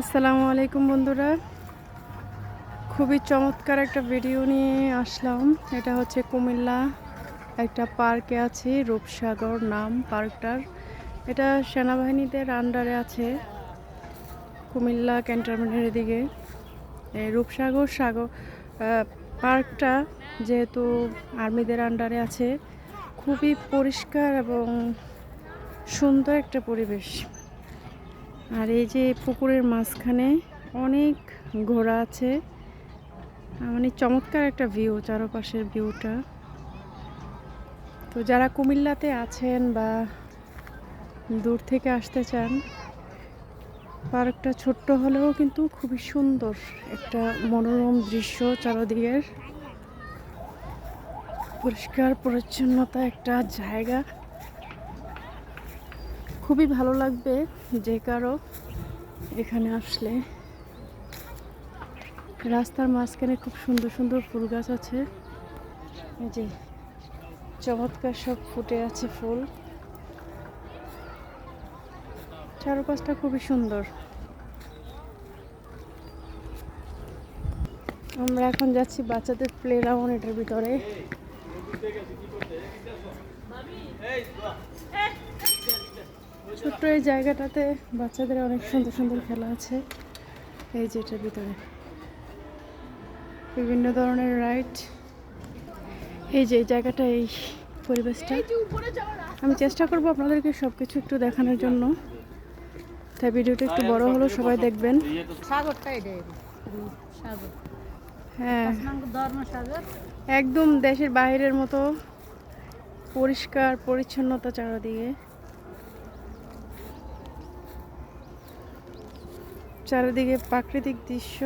আসসালামু আলাইকুম বন্ধুরা। খুবই চমৎকার একটা ভিডিও নিয়ে আসলাম। এটা হচ্ছে কুমিল্লা একটা পার্কে আছি, রূপসাগর নাম পার্কটার। এটা সেনাবাহিনীদের আন্ডারে আছে, কুমিল্লা ক্যান্টনমেন্টের দিকে এই রূপসাগর সাগর পার্কটা যেহেতু আর্মিদের আন্ডারে আছে, খুবই পরিষ্কার এবং সুন্দর একটা পরিবেশ। আর এই যে পুকুরের মাঝখানে অনেক ঘোড়া আছে। মানে চমৎকার একটা ভিউ চারপাশের ভিউটা তো যারা কুমিল্লাতে আছেন বা দূর থেকে আসতে চান, পার্কটা ছোট্ট হলেও কিন্তু খুবই সুন্দর একটা মনোরম দৃশ্য চারদিকের। পরিষ্কার পরিচ্ছন্নতা একটা জায়গা। খুবই ভালো লাগবে যে কারও এখানে আসলে রাস্তার মাঝখানে খুব সুন্দর সুন্দর ফুল গাছ আছে এই যে চমৎকার সব ফুটে আছে ফুল চারপাশটা খুবই সুন্দর আমরা এখন যাচ্ছি বাচ্চাদের প্লে গ্রাউন্ড এটার ভিতরে ছোট্ট এই জায়গাটাতে বাচ্চাদের অনেক সুন্দর সুন্দর খেলা আছে। এই যে এটার ভিতরে। বিভিন্ন ধরনের রাইড। এই যে এই জায়গাটা এই পরিবেশটা। আমি চেষ্টা করব আপনাদেরকে সব কিছু একটু দেখানোর জন্য। তাই ভিডিওটা একটু বড় হলো সবাই দেখবেন। হ্যাঁ। একদম দেশের বাইরের মতো পরিষ্কার পরিচ্ছন্নতা চারদিকে। চারিদিকে প্রাকৃতিক দৃশ্য।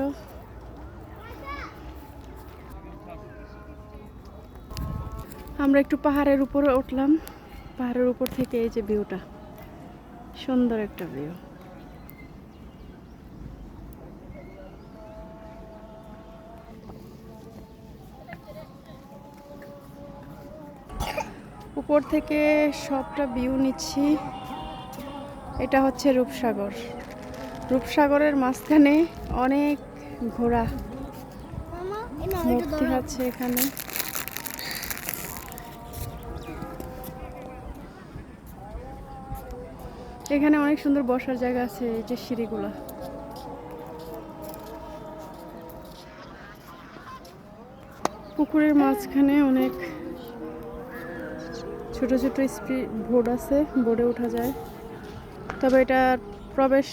আমরা একটু পাহাড়ের উপরে উঠলাম। পাহাড়ের উপর থেকে এই যে ভিউটা, সুন্দর একটা ভিউ। উপর থেকে সবটা ভিউ নিচ্ছি। এটা হচ্ছে রূপসাগর। রূপসাগরের মাঝখানে অনেক ঘোড়া মূর্তি আছে এখানে। এখানে অনেক সুন্দর বসার জায়গা আছে, এই যে সিঁড়িগুলা। পুকুরের মাঝখানে অনেক ছোট ছোট স্পিড বোর্ড আছে বোর্ডে ওঠা যায়। তবে এটার প্রবেশ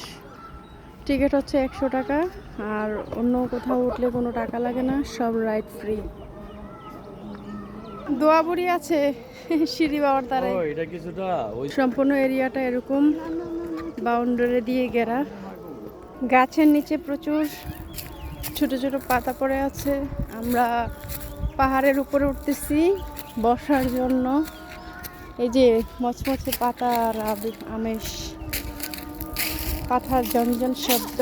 টিকিট হচ্ছে একশো টাকা আর অন্য কোথাও উঠলে কোনো টাকা লাগে না সব রাইড ফ্রি দোয়াবুড়ি আছে সিঁড়ি বাবার তারে সম্পূর্ণ এরিয়াটা এরকম বাউন্ডারি দিয়ে ঘেরা। গাছের নিচে প্রচুর ছোট ছোট পাতা পড়ে আছে। আমরা পাহাড়ের উপরে উঠতেছি বসার জন্য। এই যে মচমচে পাতা আর আমেশ। পাতার জনজন শব্দ।